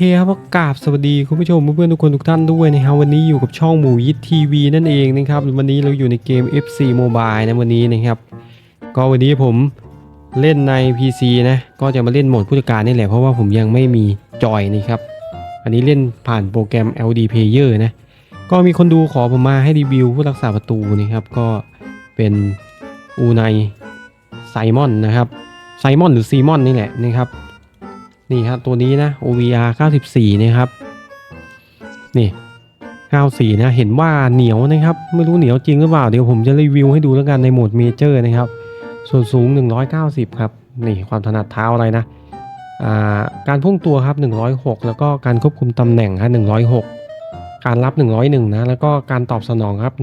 ครับก็กราบสวัสดีคุณผู้ชมเพื่อนๆทุกคนทุกท่านด้วยนะครับวันนี้อยู่กับช่องหมูยิททีวีนั่นเองนะครับวันนี้เราอยู่ในเกม FC Mobile นะวันนี้นะครับ ก็วันนี้ผมเล่นใน PC นะก็จะมาเล่นโหมดผู้จัดการนี่แหละเพราะว่าผมยังไม่มีจอยนะครับอันนี้เล่นผ่านโปรแกรม LD Player นะก็มีคนดูขอผมมาให้รีวิวผู้รักษาประตูนะครับก็เป็นอูไนไซมอนนะครับไซมอนหรือซีมอนนี่แหละนะครับ นี่ครับตัวนี้นะ OVR 94นะครับนี่94นะเห็นว่าเหนียวนะครับ ไม่รู้เหนียวจริงหรือเปล่าเดี๋ยวผมจะรีวิวให้ดูแล้วกันในโหมดเมเจอร์นะครับ ส่วนสูง 190 ครับนี่ความถนัดเท้าอะไรนะาการพุ่งตัวครับ 106 แล้วก็การควบคุมตำแหน่งครับ106 การรับ 101 นะ แล้วก็การตอบสนองครับ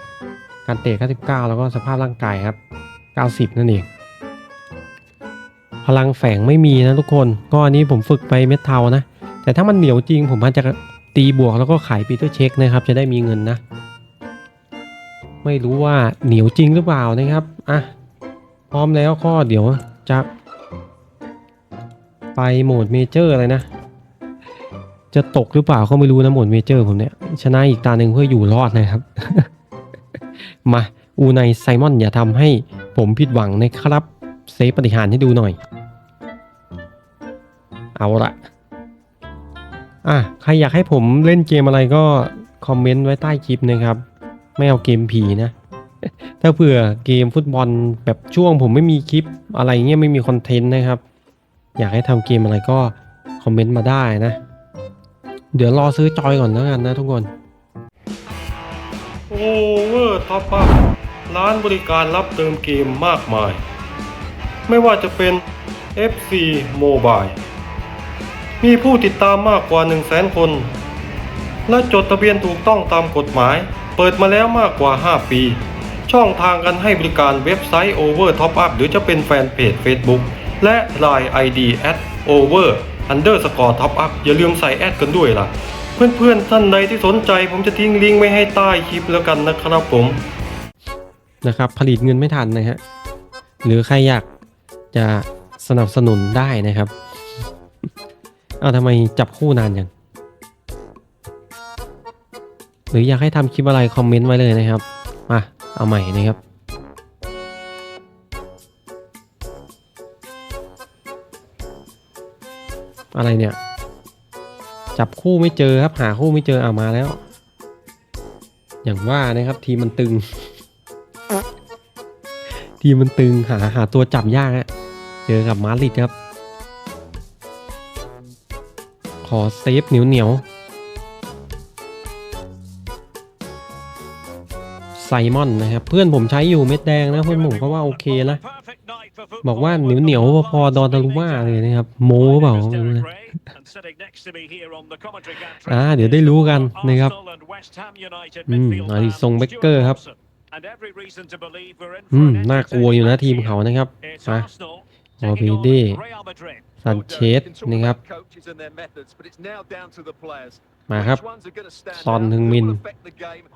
107 การเตะ99แล้วก็สภาพร่างกายครับ 90 นั่นเอง พลังแฝงไม่มีนะทุกคน ก็อันนี้ผมฝึกไปเม็ดเทานะ แต่ถ้ามันเหนียวจริงผมอาจจะตีบวกแล้วก็ขายปีเตอร์เช็คนะครับ จะได้มีเงินนะ ไม่รู้ว่าเหนียวจริงหรือเปล่านะครับอะพร้อมแล้วก็เดี๋ยวจะ ไปโหมดเมเจอร์อะไรนะ จะตกหรือเปล่าก็ไม่รู้นะโหมดเมเจอร์ผมเนี่ยชนะอีกตาหนึ่งเพื่ออยู่รอดนะครับ มาอูไนไซมอนอย่าทำให้ผมผิดหวังนะครับ เซฟปฏิหารให้ดูหน่อย เอาละอะใครอยากให้ผมเล่นเกมอะไรก็คอมเมนต์ไว้ใต้คลิปนะครับ ไม่เอาเกมผีนะ ถ้าเผื่อเกมฟุตบอลแบบช่วงผมไม่มีคลิปอะไรเงี้ยไม่มีคอนเทนต์นะครับ อยากให้ทำเกมอะไรก็คอมเมนต์มาได้นะ เดี๋ยวรอซื้อจอยก่อนแล้วกันนะทุกคนโอเวอร์ท็อปอัพร้านบริการรับเติมเกมมากมาย ไม่ว่าจะเป็น FC Mobile มีผู้ติดตามมากกว่า 1 0 0 0 0แสนคน และจดทะเบียนถูกต้องตามกฎหมาย เปิดมาแล้วมากกว่า 5 ปี ช่องทางกันให้บริการเว็บไซต์ Over Top Up หรือจะเป็นแฟนเพจ Facebook และ Line ID at over underscore top up อย่าลืมใส่แอดกันด้วยล่ะ เพื่อนๆท่านใดที่สนใจผมจะทิ้งลิงก์ไว้ให้ใต้คลิปแล้วกันนะครับผม นะครับ ผลิตเงินไม่ทันนะฮะ หรือใครอยาก จะสนับสนุนได้นะครับ เอาทำไมจับคู่นานอย่างหรืออยากให้ทำคลิปอะไรคอมเมนต์ไว้เลยนะครับ มา เอาใหม่นะครับ อะไรเนี่ย จับคู่ไม่เจอครับ หาคู่ไม่เจอเอามาแล้ว อย่างว่านะครับ ทีมมันตึง ทีมมันตึงหาหาตัวจับยากฮะ จอกับมาริดครับ ขอเซฟเหนียวเหนียวไซมอนนะครับ เพื่อนผมใช้อยู่เม็ดแดงนะเพื่อนผมก็ว่าโอเคนะ บอกว่าเหนียวเหนียวพอดอนตารุมาเลยนะครับ โม้หรือเปล่าอ่าเดี๋ยวได้รู้กันนะครับอืมอาริซงเบเกอร์ครับอืมน่ากลัวอยู่นะทีมเขานะครับมา โอพีดีซันเชสนะครับ มาครับ ซอนฮึงมิน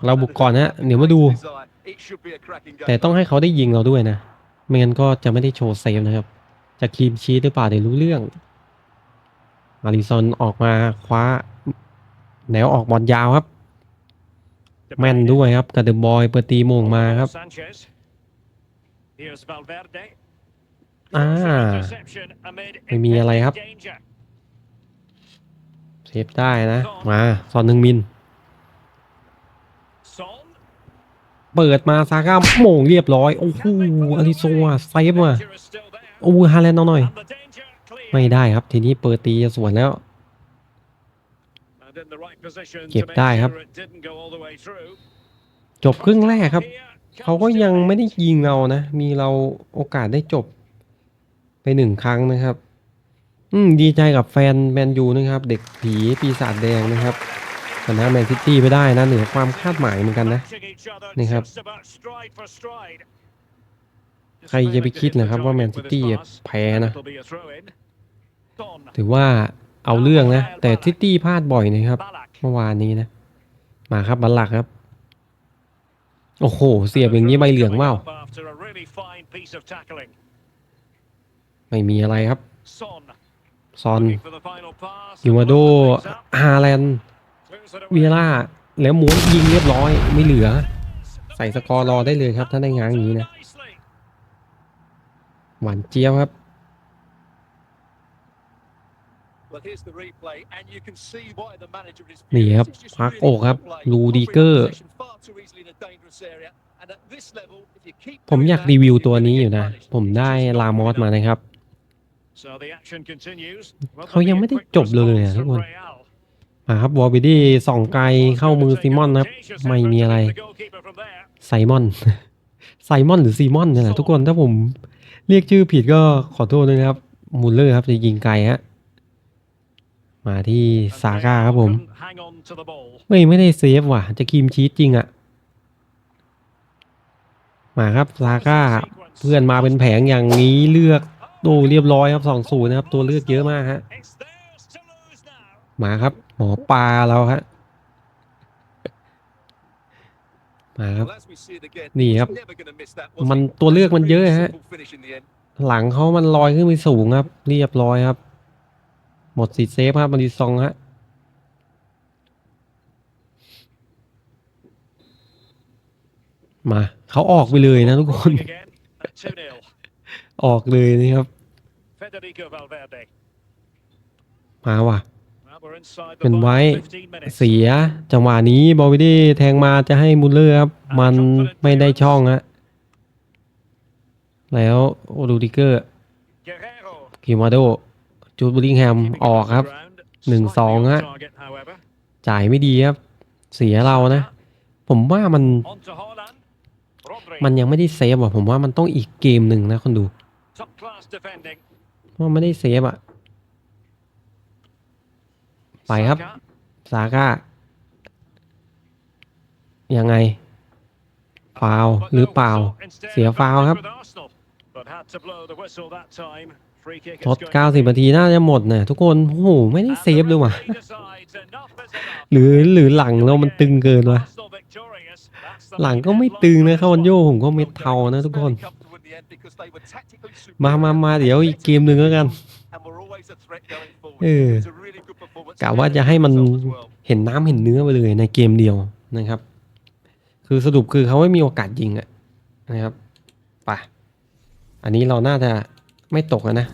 เราบุกก่อนนะเดี๋ยวมาดู แต่ต้องให้เขาได้ยิงเราด้วยนะ ไม่งั้นก็จะไม่ได้โชว์เซฟนะครับ จะคลีนชีตหรือเปล่าเดี๋ยวรู้เรื่อง อาริซอนออกมาคว้า แนวออกบอลยาวครับ แม่นด้วยครับกระเดบอยเปิดตีโมงมาครับ อ่า ไม่มีอะไรครับ เซฟได้นะ มาซอนหนึ่งมินเปิดมาซาก้าโมงเรียบร้อย โอ้โหอาริโซอะเซฟว่ะโอ้ฮาแลนด์เอาหน่อย ไม่ได้ครับทีนี้เปิดตีจะสวนแล้ว เก็บได้ครับ จบครึ่งแรกครับ เขาก็ยังไม่ได้ยิงเรานะ มีเราโอกาสได้จบ ไปหนึ่งครั้งนะครับ อืมดีใจกับแฟนแมนยูนะครับ เด็กผีปีศาจแดงนะครับชนะแมนซิตี้ไปได้นะเหนือความคาดหมายเหมือนกันนะนี่ครับ ใครจะไปคิดนะครับว่าแมนซิตี้จะแพ้นะ ถือว่าเอาเรื่องนะ แต่ซิตี้พลาดบ่อยนะครับ เมื่อวานนี้นะ มาครับบัลลักครับ โอ้โห เสียบอย่างนี้ใบเหลืองเปล่า ไม่มีอะไรครับ ซอน Looking for the final pass. กิวาโด Opens up. ฮาแลนด์ Clears it เวีย away. ร่า แล้วม้วนยิงเรียบร้อย ไม่เหลือ ใส่สกอร์รอได้เลยครับ ถ้าได้ง้างอย่างนี้นะ Nicely. หวานเจี๊ยบครับ Well, here's the replay, and you can see why the manager is นี่ครับ furious. It's just พัก really อกครับ well played. ลูดิเกอร์ Offering possession far too easily in a dangerous area. And at this level, if you keep ผม doing อยาก that, รีวิว you're ตัว gonna นี้ get อยู่นะ punished. ผมได้ It's just ลามอส not มา enough. นะครับ เขา there ยัง be a ไม่ได้ quick จบเลยอะ response ทุก from คน Real? มาครับวอลบิดี้สองไกลเข้ามือซิมอนนะครับ ไม่มีอะไร The goalkeeper from there. ไซมอนไซมอนหรือซีมอนเนี่ยแหละทุกคนถ้าผมเรียกชื่อผิดก็ขอโทษด้วยนะครับ มูลเลอร์ครับจะยิงไกลฮะมาที่ And ซาก้าครับผม couldn't hang on to the ball. ไม่ไม่ได้เซฟว่ะ จะคีมชีตจริงอะมาครับซาก้าเพื่อนมาเป็นแผงอย่างนี้เลือก โอ้เรียบร้อยครับสองศูนย์นะครับ ตัวเลือกเยอะมากฮะมาครับ หมอปลาเราฮะมาครับนี่ครับ มันตัวเลือกมันเยอะฮะ หลังเขามันลอยขึ้นไปสูงครับ เรียบร้อยครับ หมดสิทธิ์เซฟครับมาดิซองฮะมาเขาออกไปเลยนะทุกคน ออกเลยนะครับ Federico Valverde. มาว่ะ Well, we're inside the เป็นไว้ final 15 minutes. เสียจังหวะนี้บอลวิดี้แทงมาจะให้มุลเลอร์ครับ มันไม่ได้ช่องฮะแล้วโอดูดิเกอร์ Guerrero. กิมาโดจูดบูริงแฮม Keeping ออก it ครับ ground. หนึ่ง Slightly สอง off ฮะ target, however. จ่ายไม่ดีครับ เสียเรานะ ผมว่ามัน On to Haaland. Rodri. มันยังไม่ได้เซฟอะผมว่ามันต้องอีกเกมหนึ่งนะคนดู Top class defending. เพราะมันไม่ได้เซฟอะ ไปครับ Saka. ซาก้า ยังไง ฟาวล์ But หรือ no เปล่า whistle. Instead, เสียฟาวล์ครับ advantage with Arsenal. But had to blow the whistle that time. Free kick ท is ด going 90นาทีน่าจะหมดนะทุกคน โอ้โห ไม่ได้ And เซฟ the เลยว่ะ referee decides enough is enough. หรือหรือหลังเรามันตึงเกินวะ Arsenal victorious. That's the หลัง main ก็ไม่ headline ตึง for นะ this คาวันโย one. ผมก็เม็ดเทานะทุกคน Fairly comfortable in the end because they were tactically มา superior มามา and เดี๋ยวอีกเกมหนึ่งแล้วกัน and were always a threat going forward. เออ It was a really good performance กะว่าจะให้มัน as well. เห็นน้ำเห็นเนื้อไปเลยในเกมเดียวนะครับ คือสรุปคือเขาไม่มีโอกาสยิงอะนะครับไปอันนี้เราน่าจะไม่ตกอะนะ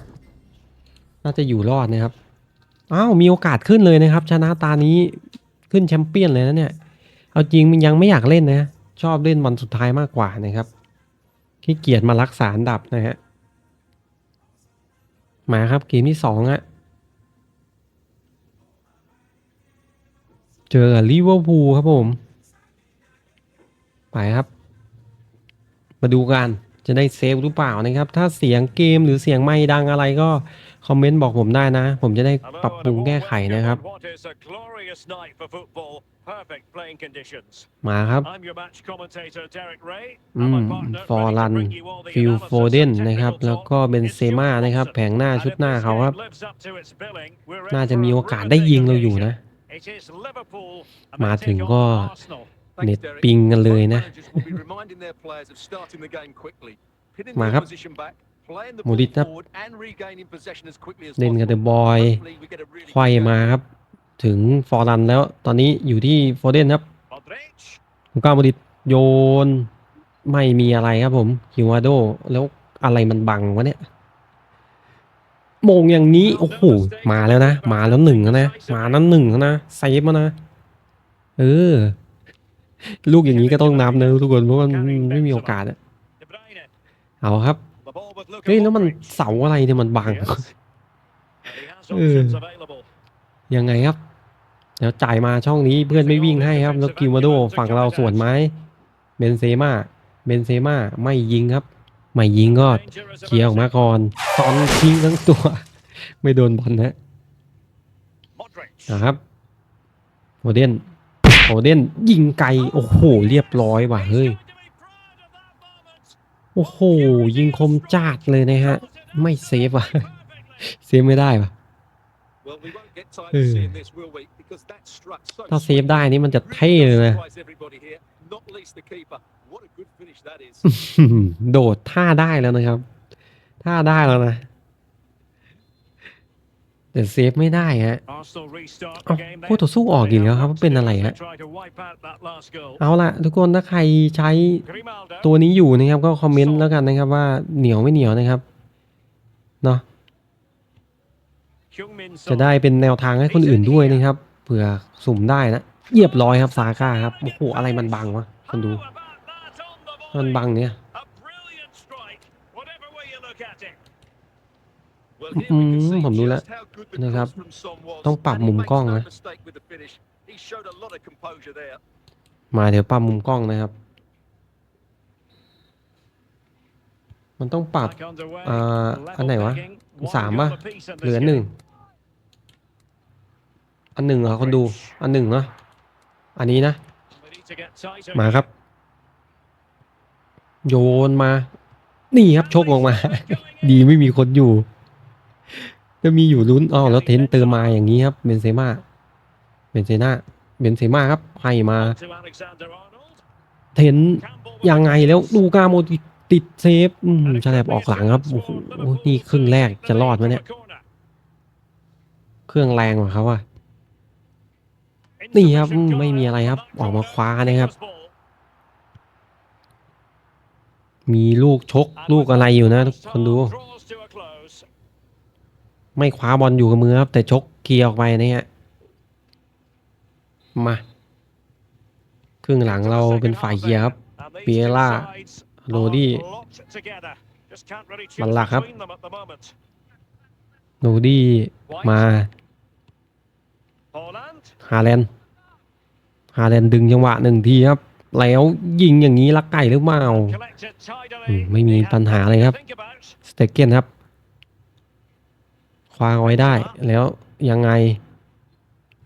น่าจะอยู่รอดนะครับอ้าวมีโอกาสขึ้นเลยนะครับ ชนะตานี้ขึ้นแชมเปี้ยนเลยนะเนี่ย เอาจริงมันยังไม่อยากเล่นนะ ชอบเล่นวันสุดท้ายมากกว่านะครับ ขี้เกียจมารักษาอันดับนะฮะมาครับเกมที่สองอะเจอลิเวอร์พูลครับผม ไปครับ มาดูกันจะได้เซฟหรือเปล่านะครับ ถ้าเสียงเกมหรือเสียงไม่ดังอะไรก็ อมเมนต์บอกผมได้นะ ผมจะได้ Hello ปรับ and ปรุง a warm แก้ไข welcome นะครับ on What is a glorious night for football. Perfect playing conditions. มาครับ I'm your match commentator Derek Ray. อื And ม my partner ฟอร์ ready รั to น bring you all the ฟิล analysis โฟเดน and นะครับ technical แล้วก็ talk. เบนเซ It's ม่า Stuart นะครับ Robson. แผงหน้า And ชุด if หน้า this เขาครับ game lives up to its billing, we're in น่าจะ for มี a โอกาสได้ยิงเราอยู่นะ It is Liverpool. and มา they ถึง take ก็ on Arsenal. Thanks, เน็ต Derek. ปิงกันเลยนะ Both managers will be reminding their players of starting the game quickly, pinning มา the ครับ opposition back, playing the มูดิ ball ตครับ forward and regaining possession as quickly as เล่นกับเด possible. อะบอย Hopefully we get a really ไขว้ good game. มาครับ ถึงฟอร์รันแล้วตอนนี้อยู่ที่โฟเดนครับ Modric. ลูก้าโมดิตโยน ไม่มีอะไรครับผมคิวาโด แล้วอะไรมันบังวะเนี่ยโมงอย่างนี้ โอ้โห มาแล้วนะ มาแล้วหนึ่งแล้วนะ มานั้นหนึ่งแล้วนะเซฟมานะ เออ ลูกอย่างนี้ก็ต้องนับนะทุกคนเพราะว่ามันไม่มีโอกาสอะ De Bruyne. เอาครับ The ball with Luka เฮ้ยแล้วมัน Modric. เสาอะไรเนี่ยมันบัง Yes. And he has Ừ. options available. ยังไงครับเดี๋ยวจ่ายมาช่องนี้เพื่อนไม่วิ่งให้ครับ แล้วกิวมาโดฝั่งเราสวนไม้เบนเซม่าเบนเซม่าไม่ยิงครับ ไม่ยิงก็ Dangerous เคลียร์ออกมาก่อนซอนทิ้งทั้งตัว ไม่โดนบอลนะ Modric. นะครับโอเดนโอเดนยิงไกลโอ้โห เรียบร้อยว่ะเฮ้ย โอ้โห ยิงคมจัดเลยนะฮะ ไม่เซฟว่ะ เซฟไม่ได้ว่ะ Well, we won't get tired Ừ. of seeing this, will we? Because that struck so ถ้าเซฟ swiftly. ได้นี่มันจะ Really เท่เลย does นะ surprise everybody here, not least the keeper. What a good finish that is. โดดท่าได้แล้วนะครับ ท่าได้แล้วนะ แต่เซฟไม่ได้ฮะ Arsenal restart เอ้า the game คู่ต่อสู้ออกอีกแล้วครับเป็นอะไรฮะ Try to wipe out that last goal. เอาละทุกคนถ้าใครใช้ Grimaldo. ตัวนี้อยู่นะครับ ก็คอมเมนต์แล้วกันนะครับว่าเหนียวไม่เหนียวนะครับเนาะ Heung-min จะได้เป็นแนวทางให้คนอื่นด้วยนะครับเผื่อสุ่มได้นะเรียบร้อยครับซาก้าครับโอ้โหอะไรมันบังวะคนดู How about that on the มัน volley? บังเนี่ย ผมรู้แล้ว just how good the นะครับ cross from Son was. ต้องปรับ And he มุม makes กล้อง no นะ mistake with the finish. He showed a lot of composure there. มาเดี๋ยวปรับมุมกล้องนะครับ มันต้องปรับ Back underway. อ่า Level อันไหนวะ pegging. One สามป่ะ goal apiece in this เหลือหนึ่ง game. อันหนึ่งเหรอคนดูอันหนึ่งเนาะอันนี้นะ We need to get tighter มาครับ โยนมา นี่ครับชกลงมา ดีไม่มีคนอยู่ จะมีอยู่ลุ้นอ๋อแล้วเทนเติมมาอย่างนี้ครับเบนเซม่าเบนเซน่าเบนเซม่าครับให้มา เทนยังไงแล้วดูกาโมติติดเซฟอืมฉลับออกหลังครับโอ้โหนี่ครึ่งแรกจะรอดไหมเนี่ย เครื่องแรงกว่าเขาอะนี่ครับไม่มีอะไรครับ ออกมาคว้านะครับ มีลูกชกลูกอะไรอยู่นะทุกคนดู ไม่คว้าบอลอยู่กับมือครับ แต่ชกเคลียร์ออกไปนะฮะมา ครึ่งหลังเราเป็นฝ่ายเคลียครับเปียร่าโรดี้มันหลักครับโนดี้มาฮาแลนฮาแลนดึงจังหวะหนึ่งทีครับ แล้วยิงอย่างนี้ลักไก่หรือเปล่าไม่มีปัญหาเลยครับ สเตเกนครับ ว้าเอาไว้ได้ แล้วยังไง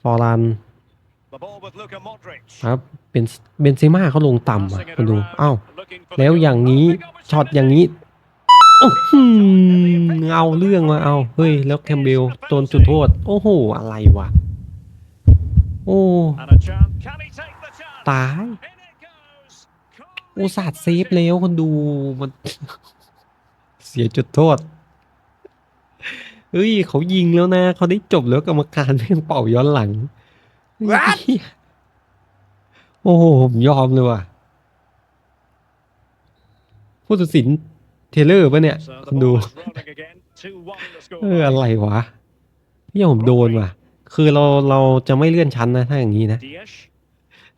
ฟอร์ลันครับเป็นเบนเซม่าเขาลงต่ำอะคุณดูอ้าวแล้วอย่างนี้ช็อตอย่างนี้โอ้เอาเรื่องมาเอาเฮ้ยแล้วแคมเบลโดนจุดโทษ โอ้โห อะไรวะโอ้ตายอุตส่าห์เซฟแล้วคนดูมัน เสียจุดโทษ เฮ้ยเขายิงแล้วนะเขาได้จบแล้วกรรมการเพ่งเป่าย้อนหลัง What? โอ้โหผมยอมเลยว่ะ ผู้ตัดสินเทเลอร์ปะเนี่ยคุณดู เอออะไรวะเนี่ยผมโดนว่ะ คือเราเราจะไม่เลื่อนชั้นนะถ้าอย่างนี้นะ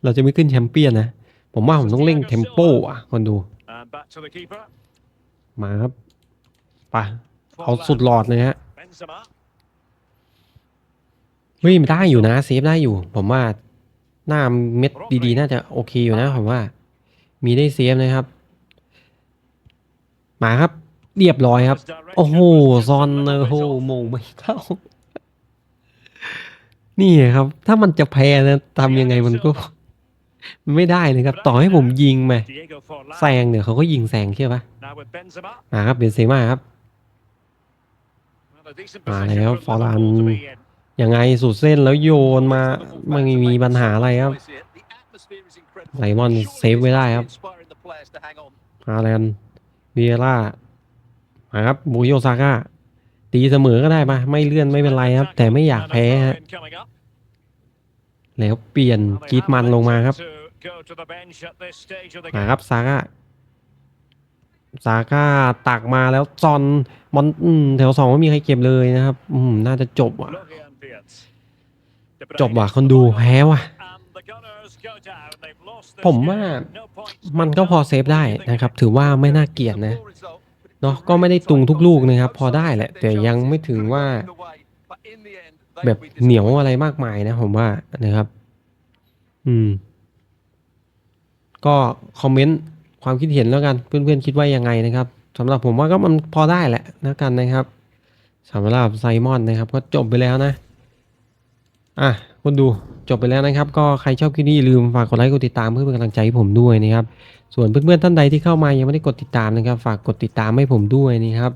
เราจะไม่ขึ้นแชมเปี้ยนนะ ผมว่าผมต้องเร่งเทมโปอะคนดู มาครับไปเอาสุดหลอดเลยฮะ เฮ้ยมันได้อยู่นะเซฟได้อยู่ ผมว่าหน้าเม็ดดีๆ น่าจะโอเคอยู่นะผมว่า มีได้เซฟนะครับ มาครับ เรียบร้อยครับ โอ้โหซอนเนอร์โฮโมงไม่เข้า นี่ครับ ถ้ามันจะแพ้นะทำยังไงมันก็มันไม่ได้เลยครับ ต่อให้ผมยิงไปแซงเนี่ยเขาก็ยิงแซงใช่ปะมาครับเบนเซม่าครับ มาแล้วฟอร์ลันยังไงสุดเส้นแล้วโยนมาไม่มีปัญหาอะไรครับไลมอนเซฟไว้ได้ครับฮาแลนด์เวียร่ามาครับบูโยซาก้าตีเสมอก็ได้ปะไม่เลื่อนไม่เป็นไรครับ แต่ไม่อยากแพ้ฮะแล้วเปลี่ยนกีดมันลงมาครับมาครับซาก้า ซาก้าตักมาแล้วจอนบอลอืมแถวสองไม่มีใครเก็บเลยนะครับ อืมน่าจะจบว่ะ จบว่ะคนดูแพ้ว่ะ ผมว่ามันก็พอเซฟได้นะครับ ถือว่าไม่น่าเกลียดนะเนาะก็ไม่ได้ตุงทุกลูกนะครับ พอได้แหละ แต่ยังไม่ถึงว่า แบบเหนียวอะไรมากมายนะ ผมว่านะครับ อืม ก็คอมเมนต์ ความคิดเห็นแล้วกันเพื่อนๆคิดว่ายังไงนะครับสำหรับผมว่าก็มันพอได้แหละแล้วกันนะครับสำหรับไซมอนนะครับ ก็จบไปแล้วนะ อะคุณดูจบไปแล้วนะครับ ก็ใครชอบคลิปนี้อย่าลืมฝากกดไลค์กดติดตามเพื่อเป็นกำลังใจให้ผมด้วยนะครับ ส่วนเพื่อนๆท่านใดที่เข้ามายังไม่ได้กดติดตามนะครับ ฝากกดติดตามให้ผมด้วยนะครับ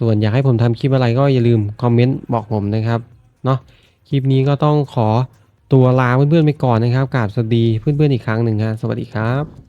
ส่วนอยากให้ผมทำคลิปอะไรก็อย่าลืมคอมเมนต์บอกผมนะครับเนาะคลิปนี้ก็ต้องขอตัวลาเพื่อนๆไปก่อนนะครับกราบสวัสดีเพื่อนๆอีกครั้งหนึ่งครับสวัสดีครับ